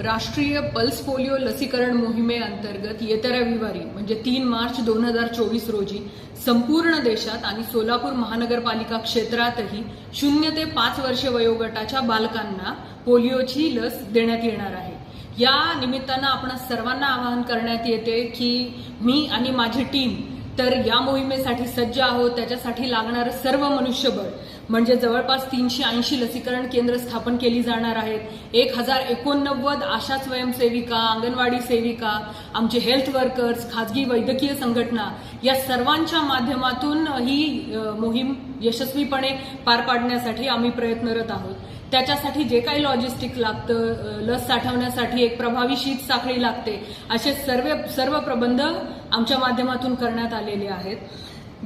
राष्ट्रीय pulse polio लसीकरण मोहिमेअंतर्गत येत्या रविवारी म्हणजे तीन मार्च दोन हजार चोवीस रोजी संपूर्ण देशात आणि सोलापूर महानगरपालिका क्षेत्रातही शून्य ते पाच वर्ष वयोगटाच्या बालकांना पोलिओची लस देण्यात येणार आहे. या निमित्तानं आपण सर्वांना आवाहन करण्यात येते की मी आणि माझी टीम तर या मोहिमेसाठी सज्ज आहोत त्याच्यासाठी लागणारं सर्व मनुष्यबळ. म्हणजे जवळपास तीनशे ऐंशी लसीकरण केंद्र स्थापन केली जाणार आहेत. एक हजार एकोणनव्वद आशा स्वयंसेविका अंगणवाडी सेविका आमचे हेल्थ वर्कर्स खाजगी वैद्यकीय संघटना या सर्वांच्या माध्यमातून ही मोहीम यशस्वीपणे पार पाडण्यासाठी आम्ही प्रयत्नरत आहोत. त्याच्यासाठी जे काही लॉजिस्टिक लागतं लस साठवण्यासाठी एक प्रभावी शीत साखळी लागते असे सर्व सर्व प्रबंध आमच्या माध्यमातून करण्यात आलेले आहेत.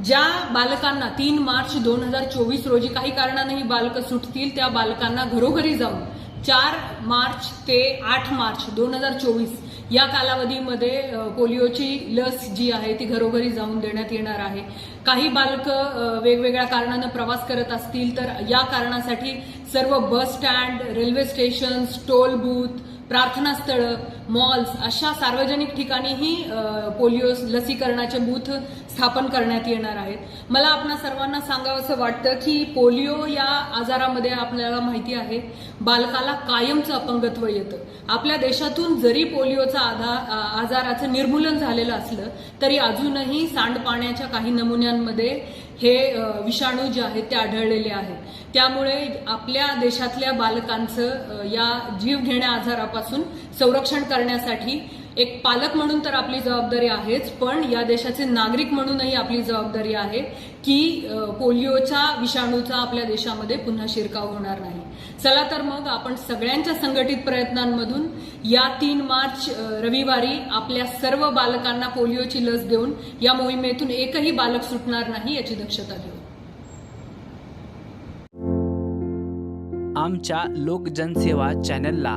ज्या बालकांना तीन मार्च दोन हजार चोवीस रोजी काही कारणानेही बालकं सुटतील त्या बालकांना घरोघरी जाऊन चार मार्च ते आठ मार्च दोन हजार चोवीस या कालावधीमध्ये पोलिओची लस जी आहे ती घरोघरी जाऊन देण्यात येणार आहे. काही बालकं वेगवेगळ्या कारणानं प्रवास करत असतील तर या कारणासाठी सर्व bus stand railway stations toll booth प्रार्थनास्थळं मॉल्स अशा सार्वजनिक ठिकाणीही पोलिओ लसीकरणाचे बूथ स्थापन करण्यात येणार आहेत. मला आपणा सर्वांना सांगावंसं वाटतं की पोलिओ या आजारामध्ये आपल्याला माहिती आहे बालकाला कायमचं अपंगत्व येतं. आपल्या देशातून जरी पोलिओचा आधा आजाराचं निर्मूलन झालेलं असलं तरी अजूनही सांडपाण्याच्या काही नमुन्यांमध्ये हे विषाणू जे आहेत ते आढळलेले आहेत. त्यामुळे आपल्या देशातल्या बालकांचं अ, या जीवघेण्या आजारापासून संरक्षण करण्यासाठी एक पालक म्हणून तर आपली जबाबदारी आहेच पण या देशाचे नागरिक म्हणूनही आपली जबाबदारी आहे की पोलिओच्या विषाणूचा आपल्या देशामध्ये पुन्हा शिरकाव होणार नाही. चला तर मग आपण सगळ्यांच्या संघटित प्रयत्नांमधून या तीन मार्च रविवारी आपल्या सर्व बालकांना पोलिओची लस देऊन या मोहिमेतून एकही बालक सुटणार नाही याची दक्षता घेऊ. आमच्या लोकजनसेवा चॅनलला